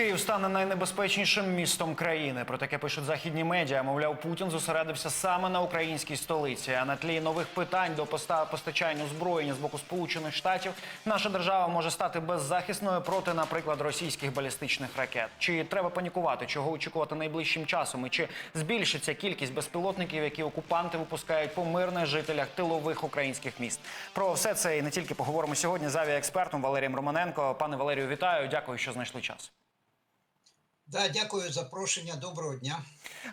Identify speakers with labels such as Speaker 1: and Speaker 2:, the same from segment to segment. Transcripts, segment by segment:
Speaker 1: Київ стане найнебезпечнішим містом країни. Про таке пишуть західні медіа. Мовляв, Путін зосередився саме на українській столиці. А на тлі нових питань до поста постачання озброєння з боку Сполучених Штатів наша держава може стати беззахисною проти, наприклад, російських балістичних ракет. Чи треба панікувати? Чого очікувати найближчим часом? І чи збільшиться кількість безпілотників, які окупанти випускають по мирних жителях тилових українських міст? Про все це і не тільки поговоримо сьогодні з авіаекспертом Валерієм Романенко. Пане Валерію, вітаю. Дякую, що знайшли час.
Speaker 2: Да, дякую за запрошення. Доброго дня.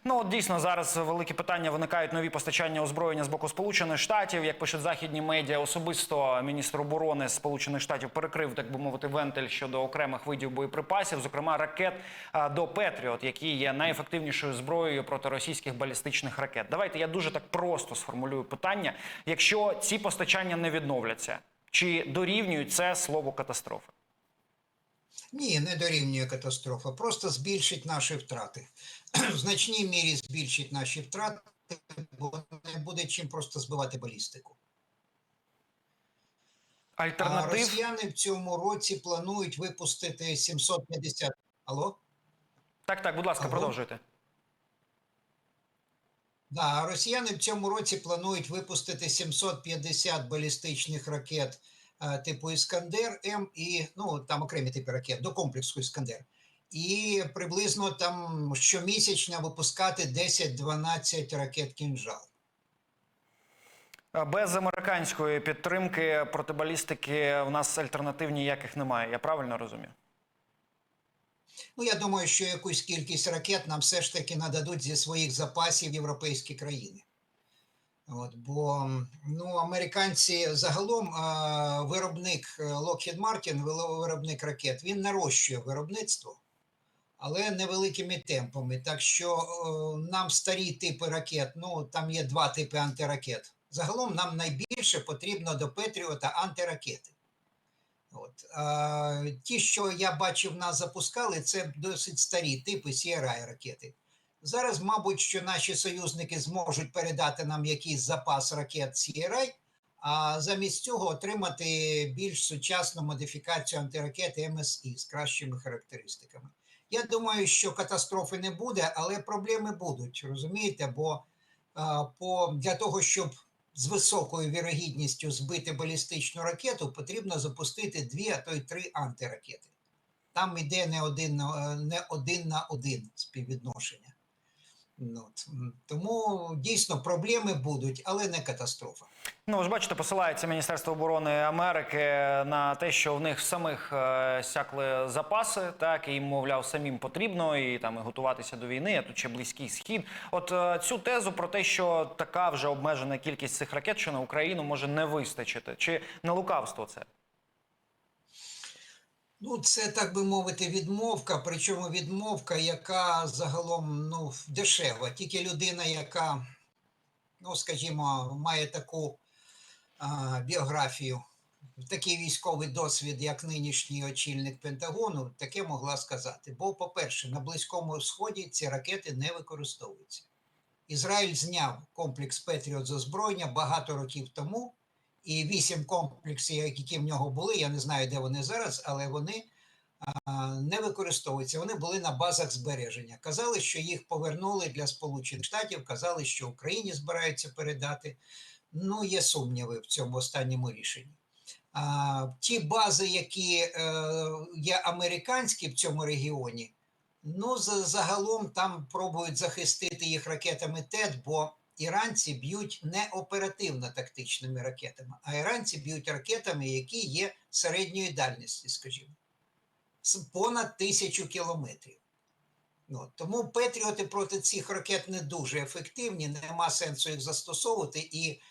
Speaker 1: Ну от дійсно зараз великі питання виникають нові постачання озброєння з боку Сполучених Штатів. Як пишуть західні медіа, особисто міністр оборони Сполучених Штатів перекрив, так би мовити, вентиль щодо окремих видів боєприпасів, зокрема ракет до Петріот, які є найефективнішою зброєю проти російських балістичних ракет. Давайте я дуже так просто сформулюю питання: якщо ці постачання не відновляться, чи дорівнюють це слово катастрофи?
Speaker 2: Ні, не дорівнює катастрофа, просто збільшить наші втрати. В значній мірі збільшить наші втрати, бо не буде чим просто збивати балістику. А росіяни в цьому році планують випустити 750. Алло?
Speaker 1: так, так, будь ласка,
Speaker 2: Алло?
Speaker 1: продовжуйте.
Speaker 2: Да, росіяни в цьому році планують випустити 750 балістичних ракет типу Іскандер М і ну там окремі типи ракет до комплексу Іскандер. І приблизно там щомісячно випускати 10-12 ракет кінжал.
Speaker 1: Без американської підтримки протибалістики у нас альтернатив ніяких немає. Я правильно розумію?
Speaker 2: Ну, я думаю, що якусь кількість ракет нам все ж таки нададуть зі своїх запасів європейські країни. От, бо ну, американці загалом виробник е, Lockheed Martin, виробник ракет, він нарощує виробництво, але невеликими темпами. Так що е, нам старі типи ракет, ну там є два типи антиракет. Загалом нам найбільше потрібно до Петріота антиракети. От. А, ті, що я бачив, нас запускали, це досить старі типи CRI ракети. Зараз, мабуть, що наші союзники зможуть передати нам якийсь запас ракет CRI, а замість цього отримати більш сучасну модифікацію антиракети МСІ з кращими характеристиками. Я думаю, що катастрофи не буде, але проблеми будуть, розумієте? Бо а, по, для того, щоб з високою вірогідністю збити балістичну ракету, потрібно запустити дві, а то й три антиракети. Там йде не один не один, на один співвідношення. Ну. Тому дійсно проблеми будуть, але не катастрофа.
Speaker 1: Ну, ви ж бачите, посилається Міністерство оборони Америки на те, що в них самих е, сякли запаси, так і мовляв, самим потрібно і там і готуватися до війни. А тут ще близький схід. От е, цю тезу про те, що така вже обмежена кількість цих ракет, що на Україну може не вистачити, чи не лукавство це?
Speaker 2: Ну, це так би мовити, відмовка, причому відмовка, яка загалом ну, дешева. Тільки людина, яка, ну скажімо, має таку а, біографію, такий військовий досвід, як нинішній очільник Пентагону, таке могла сказати. Бо, по-перше, на Близькому Сході ці ракети не використовуються. Ізраїль зняв комплекс Петріот з озброєння багато років тому, і вісім комплексів, які в нього були, я не знаю, де вони зараз, але вони не використовуються. Вони були на базах збереження. Казали, що їх повернули для Сполучених Штатів, казали, що Україні збираються передати. Ну, є сумніви в цьому останньому рішенні. А, ті бази, які е, є американські в цьому регіоні, ну, загалом там пробують захистити їх ракетами ТЕД, бо іранці б'ють не оперативно-тактичними ракетами, а іранці б'ють ракетами, які є середньої дальності, скажімо, з понад тисячу кілометрів. Ну, тому Петріоти проти цих ракет не дуже ефективні, нема сенсу їх застосовувати. І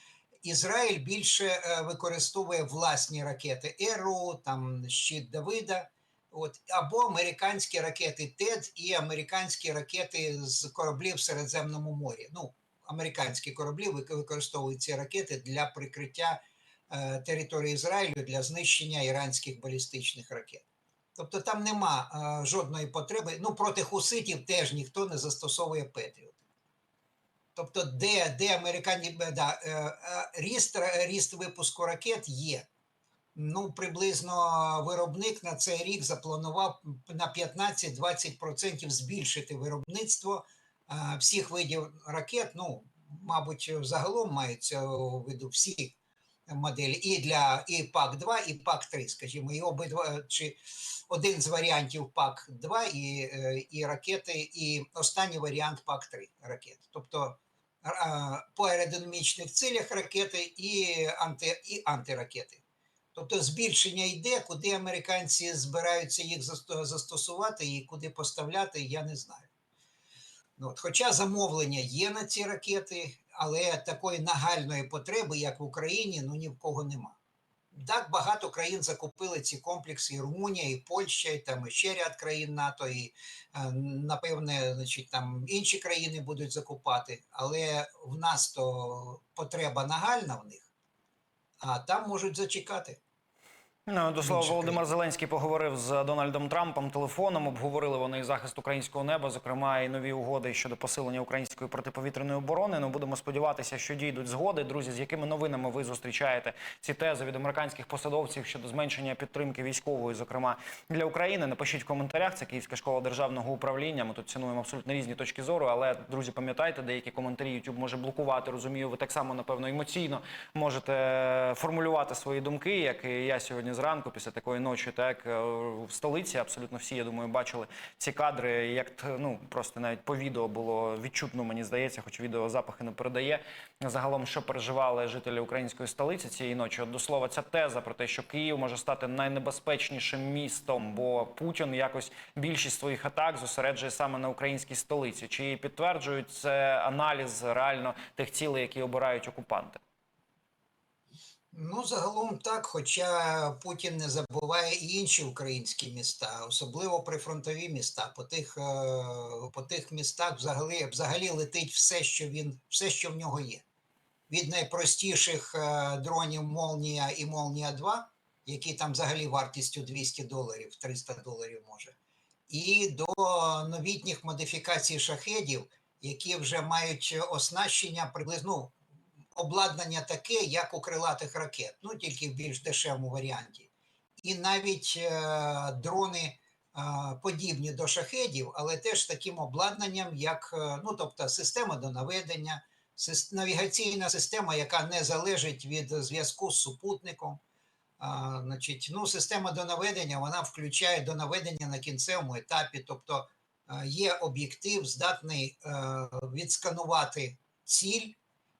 Speaker 2: Ізраїль більше е, використовує власні ракети Еру, там щит Давида, от, або американські ракети ТЕД і американські ракети з кораблів в Середземному морі. Ну, американські кораблі використовують ці ракети для прикриття е, території Ізраїлю для знищення іранських балістичних ракет. Тобто там нема е, жодної потреби. Ну, проти хуситів теж ніхто не застосовує Петріот. Тобто, де, де американі да, е, е, ріст, ріст випуску ракет є. Ну, приблизно виробник на цей рік запланував на 15-20% збільшити виробництво всіх видів ракет. Ну, мабуть, загалом мається у виду всі моделі і для і ПАК-2, і ПАК-3, скажімо, і обидва чи один з варіантів ПАК-2 і, е, і ракети, і останній варіант ПАК-3 ракет. Тобто по аеродинамічних цілях ракети і, анти, і антиракети. Тобто збільшення йде, куди американці збираються їх засто- застосувати і куди поставляти, я не знаю. Ну, от, хоча замовлення є на ці ракети, але такої нагальної потреби, як в Україні, ну ні в кого нема. Так багато країн закупили ці комплекси, і Румунія, і Польща, і там ще ряд країн НАТО, і е, напевне, значить, там інші країни будуть закупати, але в нас то потреба нагальна в них, а там можуть зачекати.
Speaker 1: Ну, до слова, Володимир Зеленський поговорив з Дональдом Трампом телефоном. Обговорили вони і захист українського неба, зокрема і нові угоди щодо посилення української протиповітряної оборони. Ну будемо сподіватися, що дійдуть згоди. Друзі, з якими новинами ви зустрічаєте ці тези від американських посадовців щодо зменшення підтримки військової, зокрема для України? Напишіть в коментарях. Це Київська школа державного управління. Ми тут цінуємо абсолютно різні точки зору. Але друзі, пам'ятайте, деякі коментарі YouTube може блокувати. Розумію, ви так само напевно емоційно можете формулювати свої думки, як і я сьогодні зранку, після такої ночі, так е, в столиці. Абсолютно всі, я думаю, бачили ці кадри. Як ну просто навіть по відео було відчутно, мені здається, хоч відео запахи не передає. Загалом, що переживали жителі української столиці цієї ночі. От до слова, ця теза про те, що Київ може стати найнебезпечнішим містом, бо Путін якось більшість своїх атак зосереджує саме на українській столиці. Чи підтверджують це аналіз реально тих цілей, які обирають окупанти?
Speaker 2: Ну, загалом так, хоча Путін не забуває і інші українські міста, особливо прифронтові міста. По тих, е, по тих містах взагалі, взагалі летить все, що він, все, що в нього є. Від найпростіших е, дронів Молнія і Молнія 2, які там взагалі вартістю 200 доларів, 300 доларів може, і до новітніх модифікацій шахедів, які вже мають оснащення приблизно обладнання таке, як у крилатих ракет, ну тільки в більш дешевому варіанті. І навіть е, дрони е, подібні до шахедів, але теж таким обладнанням, як е, ну, тобто система до наведення, сис- навігаційна система, яка не залежить від зв'язку з супутником. А, значить, ну, система до наведення вона включає до наведення на кінцевому етапі, тобто е, є об'єктив, здатний е, відсканувати ціль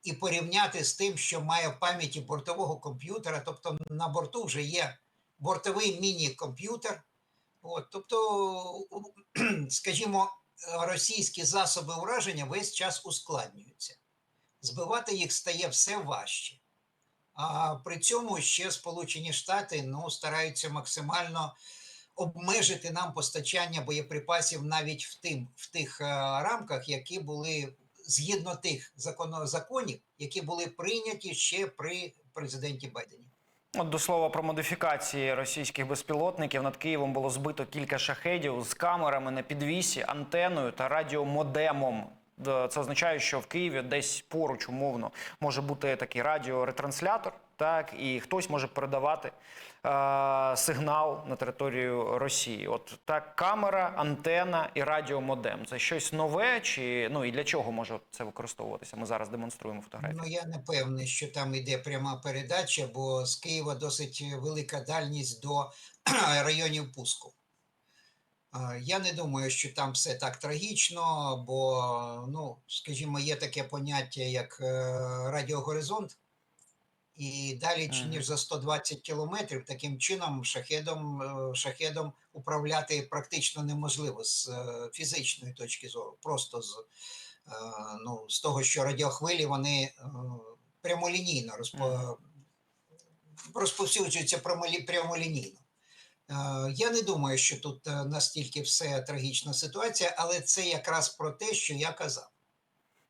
Speaker 2: і порівняти з тим, що має в пам'яті бортового комп'ютера. Тобто на борту вже є бортовий міні-комп'ютер. От, тобто, скажімо, російські засоби ураження весь час ускладнюються. Збивати їх стає все важче. А при цьому ще Сполучені Штати ну, стараються максимально обмежити нам постачання боєприпасів навіть в, тим, в тих е, рамках, які були згідно тих законів, які були прийняті ще при президенті Байдені.
Speaker 1: От до слова про модифікації російських безпілотників над Києвом було збито кілька шахедів з камерами на підвісі, антеною та радіомодемом. Це означає, що в Києві десь поруч умовно може бути такий радіоретрансляtor, так і хтось може передавати е, сигнал на територію Росії. От так, камера, антена і радіомодем. Це щось нове, чи ну і для чого може це використовуватися? Ми зараз демонструємо фотографії.
Speaker 2: Ну я не певний, що там йде пряма передача, бо з Києва досить велика дальність до районів пуску. Я не думаю, що там все так трагічно, бо, ну, скажімо, є таке поняття, як е, радіогоризонт, і далі чи- ніж за 120 кілометрів, таким чином шахедом, е, шахедом управляти практично неможливо з е, фізичної точки зору, просто з, е, ну, з того, що радіохвилі вони прямолінійно розпо... розповсюджуються прямолінійно. Я не думаю, що тут настільки все трагічна ситуація, але це якраз про те, що я казав.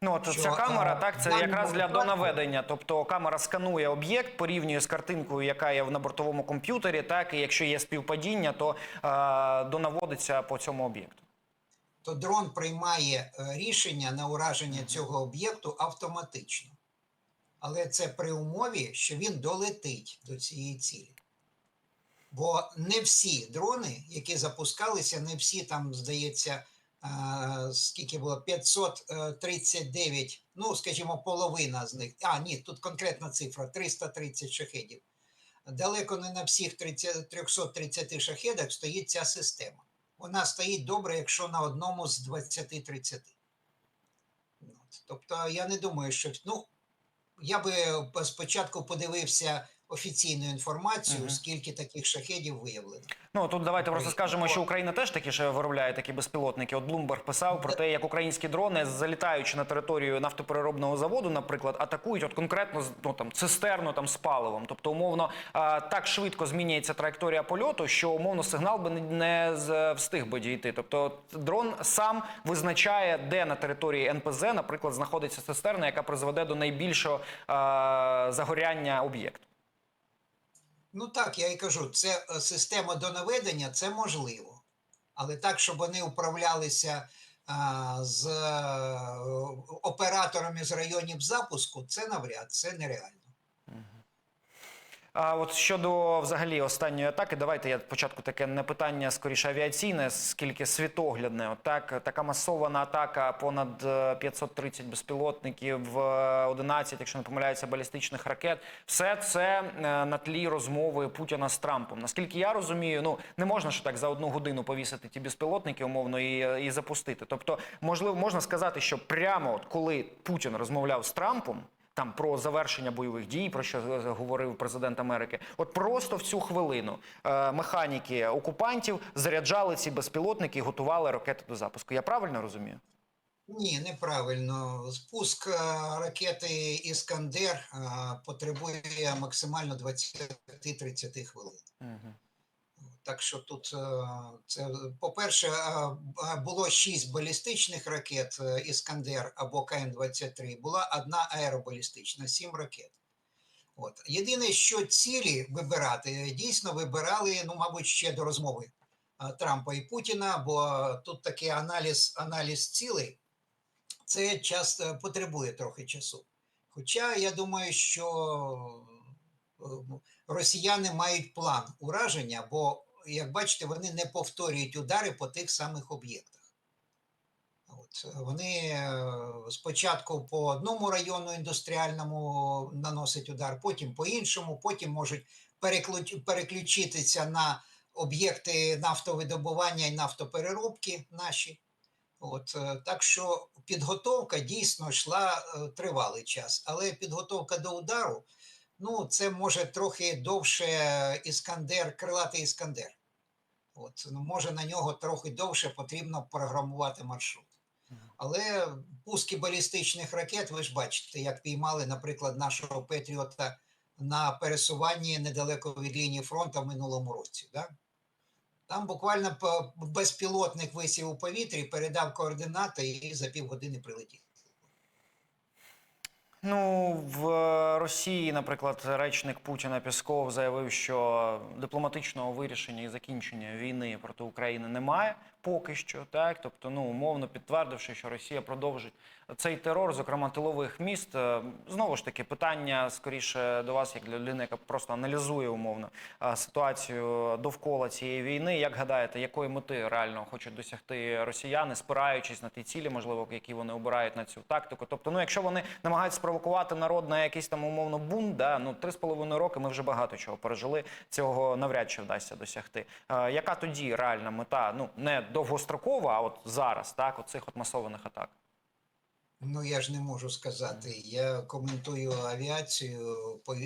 Speaker 1: Ну, от ця камера,
Speaker 2: а,
Speaker 1: так, це якраз для донаведення. Тобто камера сканує об'єкт, порівнює з картинкою, яка є в на бортовому комп'ютері. Так, і якщо є співпадіння, то е, донаводиться по цьому об'єкту.
Speaker 2: то дрон приймає е, рішення на ураження цього об'єкту автоматично. Але це при умові, що він долетить до цієї цілі. Бо не всі дрони, які запускалися, не всі там, здається, скільки було 539, ну, скажімо, половина з них. А, ні, тут конкретна цифра 330 шахедів. Далеко не на всіх 30, 330 шахедах стоїть ця система. Вона стоїть добре, якщо на одному з 20-30. Тобто я не думаю, що ну, я би спочатку подивився офіційну інформацію,
Speaker 1: Мгм.
Speaker 2: скільки таких шахедів виявлено.
Speaker 1: Ну тут давайте просто скажемо, що Україна теж такі ж виробляє такі безпілотники. От Блумберг писав про те, як українські дрони, залітаючи на територію нафтопереробного заводу, наприклад, атакують от конкретно ну, там цистерну там з паливом. Тобто, умовно так швидко змінюється траєкторія польоту, що умовно сигнал би не- встиг би дійти. Тобто, дрон сам визначає, де на території НПЗ, наприклад, знаходиться цистерна, яка призведе до найбільшого загоряння об'єкту.
Speaker 2: Ну так, я і кажу, це е, система донаведення, це можливо. Але так, щоб вони управлялися а, з е, операторами з районів запуску, це навряд, це нереально.
Speaker 1: А от щодо взагалі останньої атаки, давайте я спочатку таке не питання скоріше авіаційне, скільки світоглядне. От так, така масована атака, понад е, 530 безпілотників, е, 11, якщо не помиляюся, балістичних ракет. Все це е, на тлі розмови Путіна з Трампом. Наскільки я розумію, ну не можна ж так за одну годину повісити ті безпілотники, умовно, і, і запустити. Тобто, можливо, можна сказати, що прямо от коли Путін розмовляв з Трампом там про завершення бойових дій, про що говорив президент Америки. От просто в цю хвилину е, механіки окупантів заряджали ці безпілотники і готували ракети до запуску. Я правильно розумію?
Speaker 2: Ні, неправильно. Спуск е, ракети Іскандер е, потребує максимально 20-30 хвилин.
Speaker 1: Угу.
Speaker 2: Так що тут е, це, по-перше, е, було шість балістичних ракет е, Іскандер або КН-23, була одна аеробалістична, сім ракет. От. Єдине, що цілі вибирати, дійсно вибирали, ну, мабуть, ще до розмови е, Трампа і Путіна, бо тут такий аналіз, аналіз цілей, це час е, потребує трохи часу. Хоча я думаю, що е, росіяни мають план ураження, бо, як бачите, вони не повторюють удари по тих самих об'єктах. От, вони е, спочатку по одному району індустріальному наносять удар, потім по іншому, потім можуть переключитися на об'єкти нафтовидобування і нафтопереробки наші. От, е, так що підготовка дійсно йшла е, тривалий час, але підготовка до удару, ну, це може трохи довше іскандер, крилатий іскандер. От, ну, може на нього трохи довше потрібно програмувати маршрут. Але пуски балістичних ракет, ви ж бачите, як піймали, наприклад, нашого Петріота на пересуванні недалеко від лінії фронту в минулому році. Да? Там буквально безпілотник висів у повітрі, передав координати і за півгодини прилетів.
Speaker 1: Ну в Росії, наприклад, речник Путіна Пісков заявив, що дипломатичного вирішення і закінчення війни проти України немає поки що. Так, тобто, ну умовно підтвердивши, що Росія продовжить цей терор, зокрема тилових міст. Е, Знову ж таки, питання скоріше до вас, як для людини, яка просто аналізує умовно е, ситуацію довкола цієї війни. Як гадаєте, якої мети реально хочуть досягти росіяни, спираючись на ті цілі, можливо, які вони обирають на цю тактику? Тобто, ну якщо вони намагаються спровокувати народ на якийсь там умовно бунт, да, ну три з половиною роки ми вже багато чого пережили. Цього навряд чи вдасться досягти. Е, яка тоді реальна мета? Ну не довгострокова, а от зараз, так, оцих от масованих атак.
Speaker 2: Ну я ж не можу сказати. Я коментую авіацію,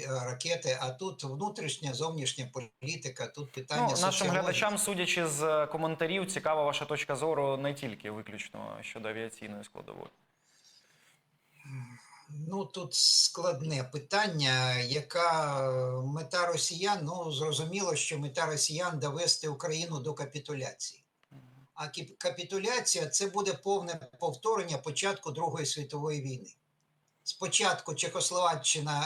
Speaker 2: ракети, а тут внутрішня, зовнішня політика, тут питання
Speaker 1: Ну, нашим
Speaker 2: соціології.
Speaker 1: глядачам, судячи з е, коментарів, цікава ваша точка зору не тільки виключно щодо авіаційної складової.
Speaker 2: Ну, тут складне питання, яка е, мета росіян? Ну, зрозуміло, що мета росіян довести Україну до капітуляції. А капітуляція це буде повне повторення початку Другої світової війни. Спочатку Чехословаччина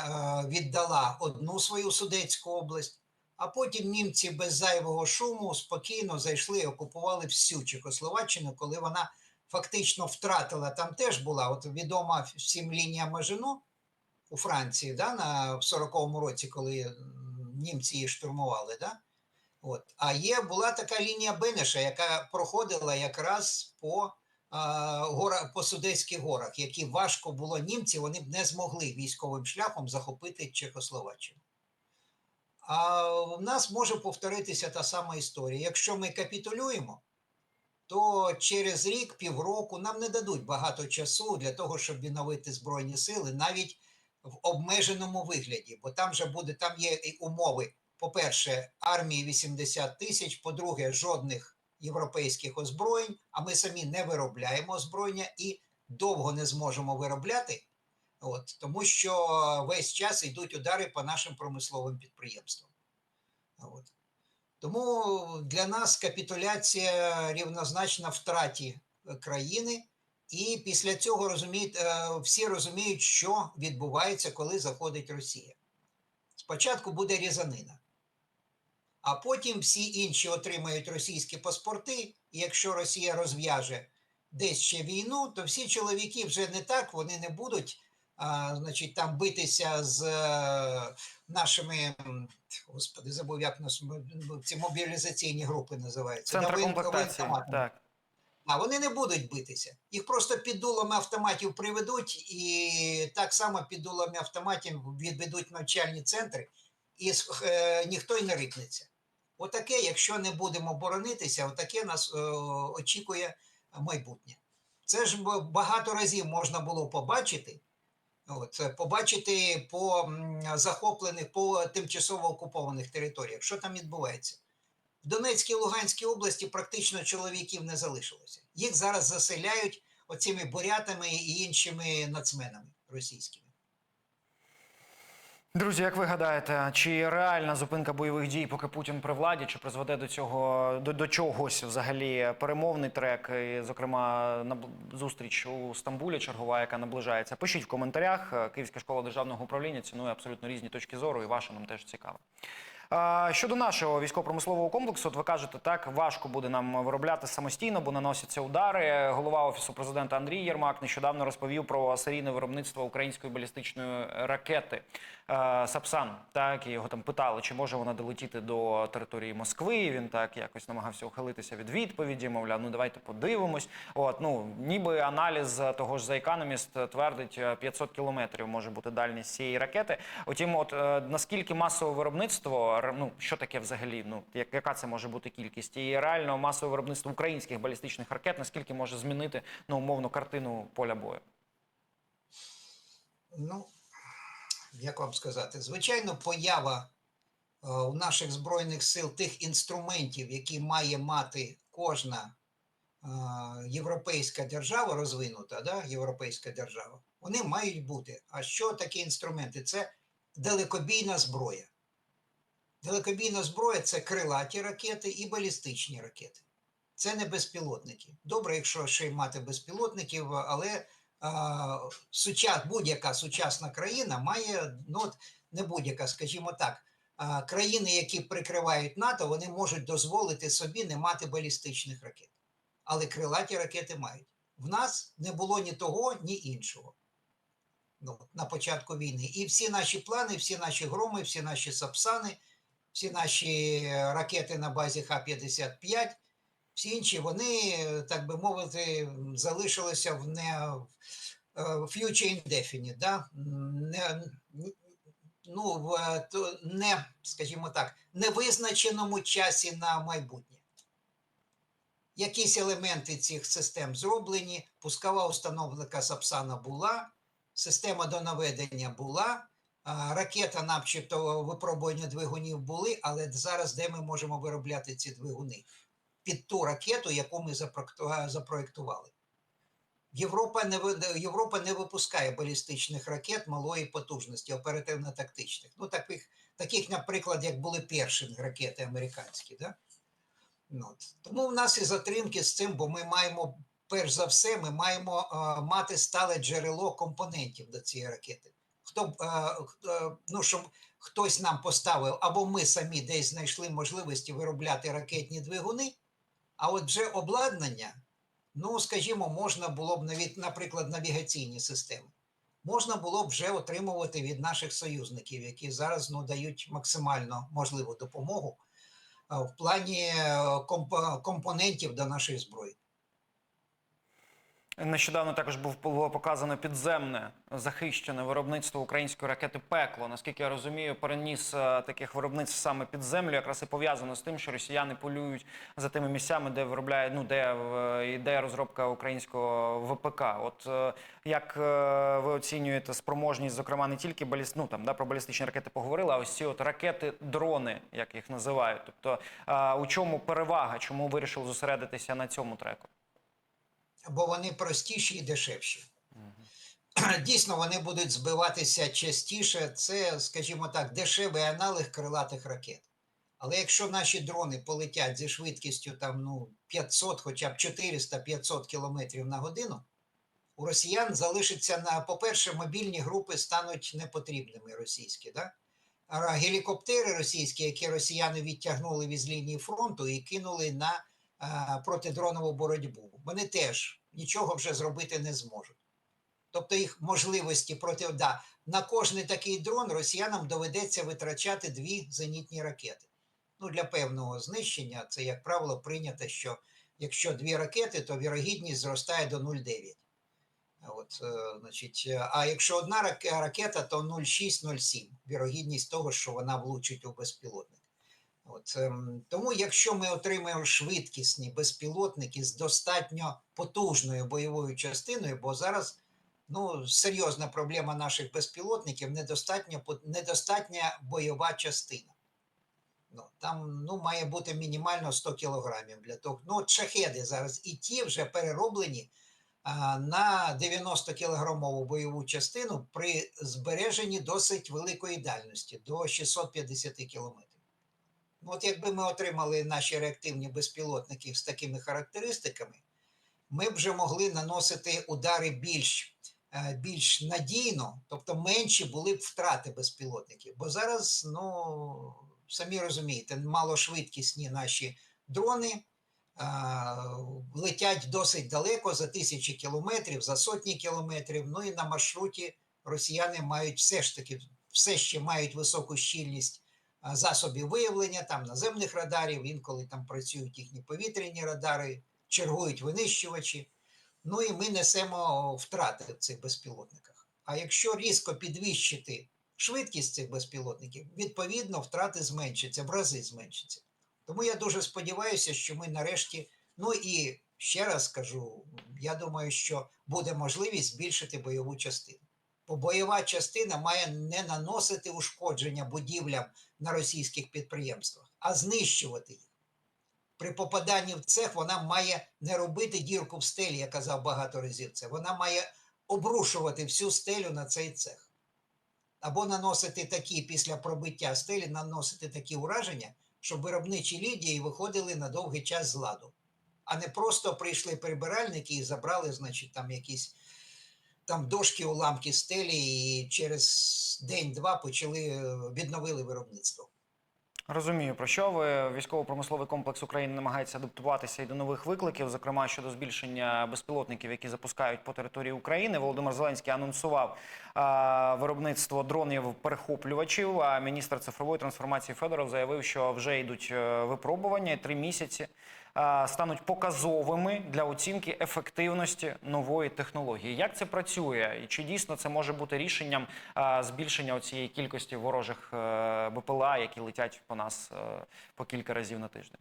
Speaker 2: е, віддала одну свою Судетську область, а потім німці без зайвого шуму спокійно зайшли і окупували всю Чехословаччину, коли вона фактично втратила. Там теж була от відома всім лінія Мажино у Франції, да, на, в 40-му році, коли німці її штурмували. Да? От. А є була така лінія Бенеша, яка проходила якраз по, гора, по Судетських горах, які важко було німці, вони б не змогли військовим шляхом захопити Чехословаччину. А в нас може повторитися та сама історія. Якщо ми капітулюємо, то через рік, півроку нам не дадуть багато часу для того, щоб відновити збройні сили, навіть в обмеженому вигляді, бо там же буде, там є умови. По-перше, армії 80 тисяч, по-друге, жодних європейських озброєнь, а ми самі не виробляємо озброєння і довго не зможемо виробляти, от, тому що весь час йдуть удари по нашим промисловим підприємствам. От. Тому для нас капітуляція рівнозначна втраті е, країни, і після цього розуміють, е, всі розуміють, що відбувається, коли заходить Росія. Спочатку буде різанина, а потім всі інші отримають російські паспорти, і якщо Росія розв'яже десь ще війну, то всі чоловіки вже не так, вони не будуть а, значить, там битися з е, нашими, господи, забув, як нас ці мобілізаційні групи називаються.
Speaker 1: Центр комплектації. Так.
Speaker 2: А вони не будуть битися. Їх просто під дулами автоматів приведуть, і так само під дулами автоматів відведуть навчальні центри, і е, ніхто й не рипнеться. Отаке, якщо не будемо боронитися, отаке нас е, очікує майбутнє. Це ж багато разів можна було побачити. От, побачити по захоплених, по тимчасово окупованих територіях, що там відбувається. В Донецькій і Луганській області практично чоловіків не залишилося. Їх зараз заселяють оцими бурятами і іншими нацменами російськими.
Speaker 1: Друзі, як ви гадаєте, чи реальна зупинка бойових дій, поки Путін при владі, чи призведе до цього до, до чогось взагалі перемовний трек, і, зокрема, на зустріч у Стамбулі, чергова, яка наближається? Пишіть в коментарях. Київська школа державного управління цінує абсолютно різні точки зору, і ваша нам теж цікава. Щодо нашого військово-промислового комплексу, от ви кажете, так важко буде нам виробляти самостійно, бо наносяться удари. Голова офісу президента Андрій Єрмак нещодавно розповів про серійне виробництво української балістичної ракети Сапсан. Так і його там питали, чи може вона долетіти до території Москви. Він так якось намагався ухилитися від відповіді. Мовляв, ну давайте подивимось. От ну ніби аналіз того ж за Economist твердить е, 500 кілометрів може бути дальність цієї ракети. Утім, от е, наскільки масове виробництво ну що таке взагалі? Ну як- яка це може бути кількість? І реально масове виробництво українських балістичних ракет, наскільки може змінити ну умовно картину поля бою?
Speaker 2: Ну, як вам сказати, звичайно, поява е, у наших Збройних сил тих інструментів, які має мати кожна е, європейська держава розвинута, да, європейська держава, вони мають бути. А що такі інструменти? Це далекобійна зброя. Далекобійна зброя це крилаті ракети і балістичні ракети. Це не безпілотники. Добре, якщо ще й мати безпілотників, але будь-яка сучасна країна має, ну от не будь-яка, скажімо так, країни, які прикривають НАТО, вони можуть дозволити собі не мати балістичних ракет. Але крилаті ракети мають. В нас не було ні того, ні іншого. Ну, на початку війни. І всі наші плани, всі наші громи, всі наші сапсани, всі наші ракети на базі Х-55, всі інші, вони, так би мовити, залишилися в не е, future indefinite, да? не, ну, в не, скажімо так, невизначеному часі на майбутнє. Якісь елементи цих систем зроблені, пускова установка Сапсана була, система до наведення була, ракета, начебто, випробування двигунів були, але зараз де ми можемо виробляти ці двигуни? Під ту ракету, яку ми запроектували. Європа не, Європа не випускає балістичних ракет малої потужності, оперативно-тактичних. Ну, таких, таких, наприклад, як були перші ракети американські. Да? Ну, от. Тому в нас і затримки з цим, бо ми маємо, перш за все, ми маємо е, мати стале джерело компонентів до цієї ракети. Хто, б, е, ну, щоб хтось нам поставив, або ми самі десь знайшли можливості виробляти ракетні двигуни, а от вже обладнання, ну, скажімо, можна було б навіть, наприклад, навігаційні системи. Можна було б вже отримувати від наших союзників, які зараз ну, дають максимально можливу допомогу. в плані е, компонентів до нашої зброї.
Speaker 1: Нещодавно також було показано підземне захищене виробництво української ракети Пекло. Наскільки я розумію, переніс е, таких виробництв саме під землю, якраз і пов'язано з тим, що росіяни полюють за тими місцями, де виробляє ну де йде розробка українського ВПК. От е, як е, ви оцінюєте спроможність, зокрема, не тільки баліст, ну там да про балістичні ракети поговорили, а ось ці от ракети, дрони, як їх називають. Тобто, у чому перевага? Чому вирішили зосередитися на цьому треку?
Speaker 2: Бо вони простіші і дешевші. Дійсно, вони будуть збиватися частіше. Це, скажімо так, дешевий аналог крилатих ракет. Але якщо наші дрони полетять зі швидкістю там, ну, 500, хоча б 400-500 км на годину, у росіян залишиться на, по-перше, мобільні групи стануть непотрібними російські. Да? А гелікоптери російські, які росіяни відтягнули від лінії фронту і кинули на протидронову боротьбу, вони теж нічого вже зробити не зможуть. Тобто їх можливості проти да, на кожний такий дрон росіянам доведеться витрачати дві зенітні ракети. Ну, для певного знищення це, як правило, прийнято, що якщо дві ракети, то вірогідність зростає до 0,9. От, е, значить, е, а якщо одна ракета, то 0,6-0,7 вірогідність того, що вона влучить у безпілотник. От, ем, тому, якщо ми отримаємо швидкісні безпілотники з достатньо потужною бойовою частиною, бо зараз ну, серйозна проблема наших безпілотників недостатньо, недостатня бойова частина. Ну, там ну, має бути мінімально 100 кілограмів для того. Ну, шахеди зараз і ті вже перероблені а, на 90 кілограмову бойову частину при збереженні досить великої дальності до 650 кілометрів. Ну, От якби ми отримали наші реактивні безпілотники з такими характеристиками, ми б вже могли наносити удари більш, е, більш надійно, тобто менші були б втрати безпілотників. Бо зараз, ну, самі розумієте, малошвидкісні наші дрони а, летять досить далеко за тисячі кілометрів, за сотні кілометрів. Ну і на маршруті росіяни мають все ж таки все ще мають високу щільність засобів виявлення, там наземних радарів, інколи там працюють їхні повітряні радари, чергують винищувачі. Ну і ми несемо втрати в цих безпілотниках. А якщо різко підвищити швидкість цих безпілотників, відповідно, втрати зменшаться, в рази зменшаться. Тому я дуже сподіваюся, що ми нарешті, ну і ще раз скажу, я думаю, що буде можливість збільшити бойову частину. Бо бойова частина має не наносити ушкодження будівлям на російських підприємствах, а знищувати їх. При попаданні в цех вона має не робити дірку в стелі, я казав багато разів це. Вона має обрушувати всю стелю на цей цех. Або наносити такі після пробиття стелі, наносити такі ураження, щоб виробничі лідії виходили на довгий час з ладу, а не просто прийшли прибиральники і забрали, значить, там якісь там дошки, уламки стелі, і через день-два почали е, відновили виробництво.
Speaker 1: Розумію, про що ви військово-промисловий комплекс України намагається адаптуватися і до нових викликів, зокрема щодо збільшення безпілотників, які запускають по території України. Володимир Зеленський анонсував а, виробництво дронів перехоплювачів. А міністр цифрової трансформації Федоров заявив, що вже йдуть е, випробування три місяці стануть показовими для оцінки ефективності нової технології. Як це працює, і чи дійсно це може бути рішенням збільшення цієї кількості ворожих е, БПЛА, які летять по нас е, по кілька разів на тиждень?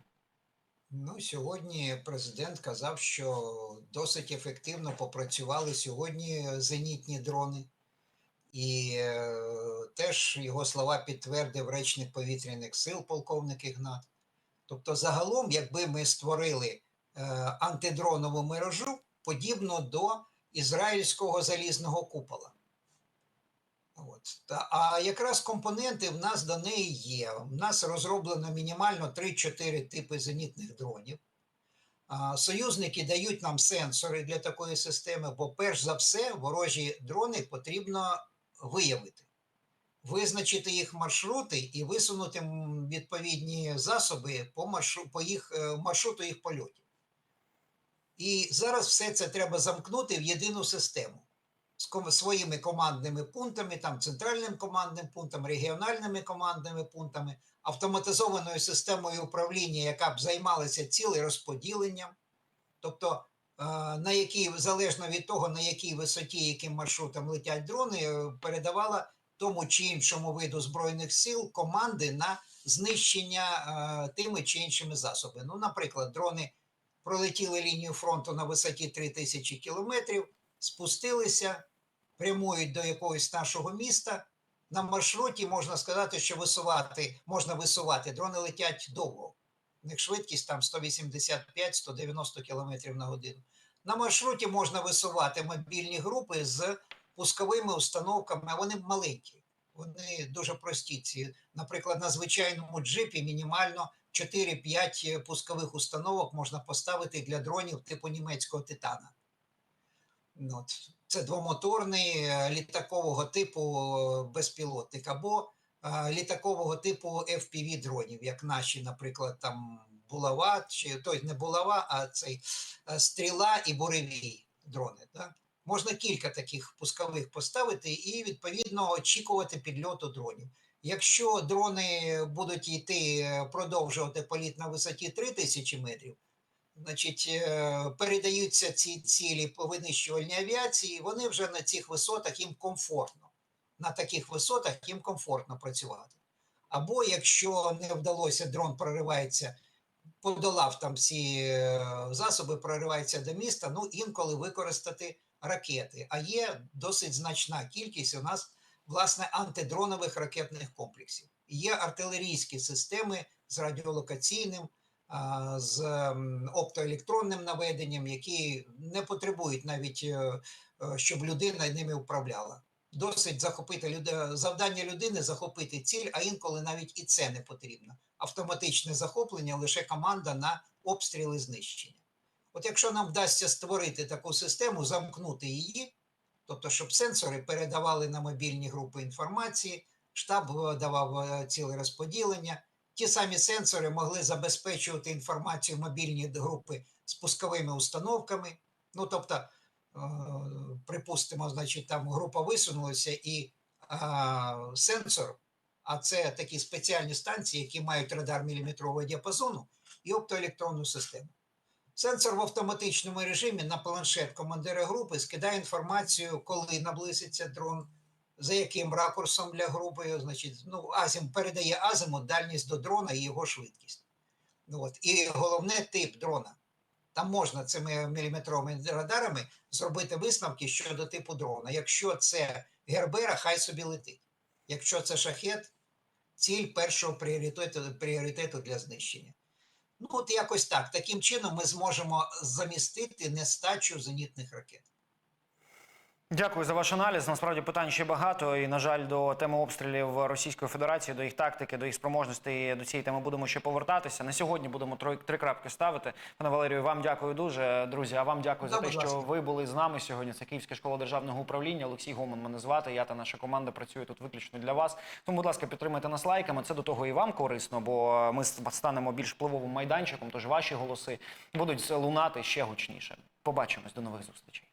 Speaker 2: Ну, сьогодні президент казав, що досить ефективно попрацювали сьогодні зенітні дрони. І е, теж його слова підтвердив речник повітряних сил, полковник Ігнат. Тобто, загалом, якби ми створили е, антидронову мережу, подібно до ізраїльського залізного купола. От. А якраз компоненти в нас до неї є. У нас розроблено мінімально 3-4 типи зенітних дронів. Союзники дають нам сенсори для такої системи, бо перш за все ворожі дрони потрібно виявити, визначити їх маршрути і висунути відповідні засоби по, маршру, по їх, е, маршруту їх польотів. І зараз все це треба замкнути в єдину систему. з своїми командними пунктами, там центральним командним пунктом, регіональними командними пунктами, автоматизованою системою управління, яка б займалася цілерозподіленням, тобто е, на якій, залежно від того, на якій висоті, яким маршрутом летять дрони, е, передавала тому чи іншому виду збройних сил команди на знищення е, тими чи іншими засобами. Ну, наприклад, дрони пролетіли лінію фронту на висоті 3000 кілометрів, спустилися, прямують до якогось нашого міста. На маршруті можна сказати, що висувати можна висувати. Дрони летять довго. У них швидкість там 185-190 км на годину. На маршруті можна висувати мобільні групи з пусковими установками, а вони маленькі. Вони дуже прості. Ці, наприклад, на звичайному джипі мінімально 4-5 пускових установок можна поставити для дронів типу німецького титана. Ну, От. Це двомоторний е, літакового типу е, безпілотник або е, літакового типу FPV дронів, як наші, наприклад, там булава, чи той не булава, а цей е, стріла і буревій дрони. Так? Можна кілька таких пускових поставити і відповідно очікувати підльоту дронів. Якщо дрони будуть йти е, продовжувати політ на висоті 3000 метрів, значить, е, передаються ці цілі по винищувальній авіації, вони вже на цих висотах їм комфортно. На таких висотах їм комфортно працювати. Або якщо не вдалося, дрон проривається, подолав там всі е, засоби, проривається до міста, ну інколи використати ракети. А є досить значна кількість у нас власне антидронових ракетних комплексів. Є артилерійські системи з радіолокаційним, з оптоелектронним наведенням, які не потребують навіть, е, е, щоб людина ними управляла. Досить захопити люд- завдання людини захопити ціль, а інколи навіть і це не потрібно. Автоматичне захоплення лише команда на обстріли знищення. От якщо нам вдасться створити таку систему, замкнути її, тобто, щоб сенсори передавали на мобільні групи інформації, штаб е, давав е, ціле розподілення, ті самі сенсори могли забезпечувати інформацію мобільні групи з пусковими установками. Ну, тобто, е, припустимо, значить, там група висунулася і е, сенсор, а це такі спеціальні станції, які мають радар міліметрового діапазону і оптоелектронну систему. Сенсор в автоматичному режимі на планшет командира групи скидає інформацію, коли наблизиться дрон, за яким ракурсом для групи, значить, ну, азім передає азимут, дальність до дрона і його швидкість. Ну, от. І головне тип дрона. Там можна цими міліметровими радарами зробити висновки щодо типу дрона. Якщо це Гербера, хай собі летить. Якщо це шахет, ціль першого пріоритету, пріоритету для знищення. Ну, от якось так. Таким чином ми зможемо замістити нестачу зенітних ракет.
Speaker 1: Дякую за ваш аналіз. Насправді питань ще багато. І, на жаль, до теми обстрілів Російської Федерації, до їх тактики, до їх спроможностей до цієї теми будемо ще повертатися. На сьогодні будемо три, три крапки ставити. Пане Валерію, вам дякую дуже, друзі. А вам дякую
Speaker 2: Да,
Speaker 1: за те, що
Speaker 2: ласка.
Speaker 1: ви були з нами сьогодні. Це Київська школа державного управління. Олексій Гоман мене звати. Я та наша команда працює тут виключно для вас. Тому, будь ласка, підтримайте нас лайками. Це до того і вам корисно, бо ми станемо більш впливовим майданчиком. Тож ваші голоси будуть лунати ще гучніше. Побачимось до нових зустрічей.